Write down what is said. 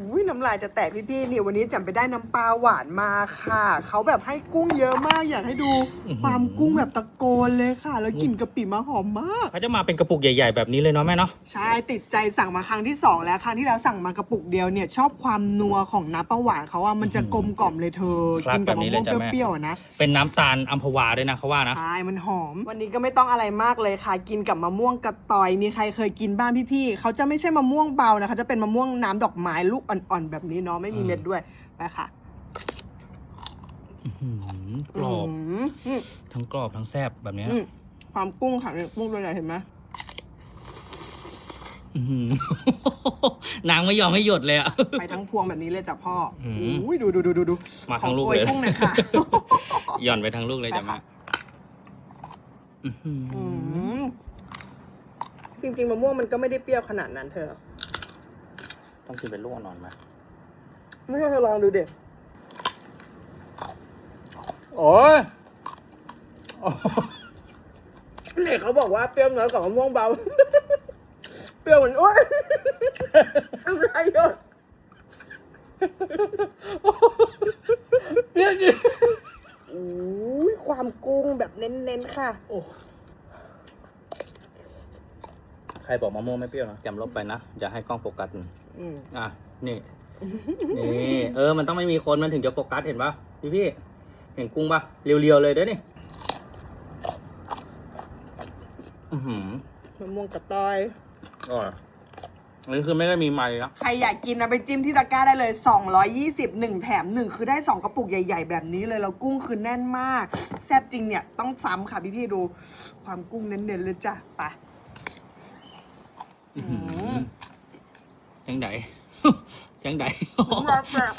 อุ้ยน้ำลายจะแตกพี่ๆนี่วันนี้จำไปได้น้ำปลาหวานมาค่ะ เขาแบบให้กุ้งเยอะมากอยากให้ดูอื้อหือความกุ้งแบบตะโกนเลยค่ะ แล้วกลิ่นกะปิมาหอมมาก เขาจะมาเป็นกระปุกใหญ่ ๆ แบบนี้เลยเนาะแม่เนาะ ใช่ติดใจสั่งมาครั้งที่สองแล้วครั้งที่แล้วสั่งมากระปุกเดียวเนี่ยชอบความนัวของน้ำปลาหวานเขาอะมันจะกลมกล่อมเลยเธอครับกินกับแบบมะนี้ม่วงเลยจ้ะแม่ เปรี้ยวๆอะนะ เป็นน้ำตาลอัมพวาด้วยนะเขาว่านะ ใช่ มันหอม วันนี้ก็ไม่ต้องอะไรมากเลยค่ะ กินกับมะม่วงกระตอย มีใครเคยกินบ้างพี่ๆ เขาจะไม่ใช่มะม่วงเบานะคะจะเป็นมะม่วงน้ำดอกไม้ลูกอ่อนๆแบบนี้เนาะไม่มีอืมเม็ดด้วยไปค่ะอื้อหือกรอบมอืมทั้งกรอบทั้งแซ่บแบบเนี้ยอืมความกุ้งค่ะเนี่ยกุ้งตัวใหญ่เห็นไหมอื้อหือ นางไม่ยอมให้หยดเลยอะไปทั้งพวงแบบนี้เลยจ้ะพ่ออืมอุ้ยดูดูดูดูดูมาขทั้องลูกโกยเลย กุ้งหน่อยค่ะ หย่อนไปทั้งลูกเลยจ้ะไปแม่ค่ะอื้อหืออืมจริงๆมะม่วงมันก็ไม่ได้เปรี้ยวขนาดนั้นเธอ ต้องกินเป็นลูกอ่อนๆไหมไม่ใช่เธอลองดูเด็โอ้ยเด็กเขาบอกว่าเปรี้ยวน้อยกว่ามะม่วงเบา เปรี้ยวเหมือนโอ๊ยอะไรหยดเปรี้ยวจริงอุ้ยความกุ้งแบบเน้นๆค่ะ โอ้ใครบอกมะม่วงไม่เปรี้ยวนะจำลบไปนะอย่าให้กล้องโฟกัสอืมอะนี่ นี่เออ มันต้องไม่มีคนมันถึงจะโฟกัสเห็นปะพี่พี่ๆเห็นกุ้งปะเรียวๆเลยเด้อนี่อือหือมะม่วงกระตอยอร่อยอันนี้คือไม่ได้มีไม้นะใครอยากกินนะไปจิ้มที่ตะกร้าได้เลย 220 1 แถม 1 คือได้ 2 กระปุกใหญ่ ๆ แบบนี้เลย แล้วกุ้งคือแน่นมาก แซ่บจริงเนี่ย ต้องซ้ำค่ะพี่ๆดู ความกุ้งเน้นๆเลยจ้ะไป อื้อหือยังได ยังได น้ำลายแตก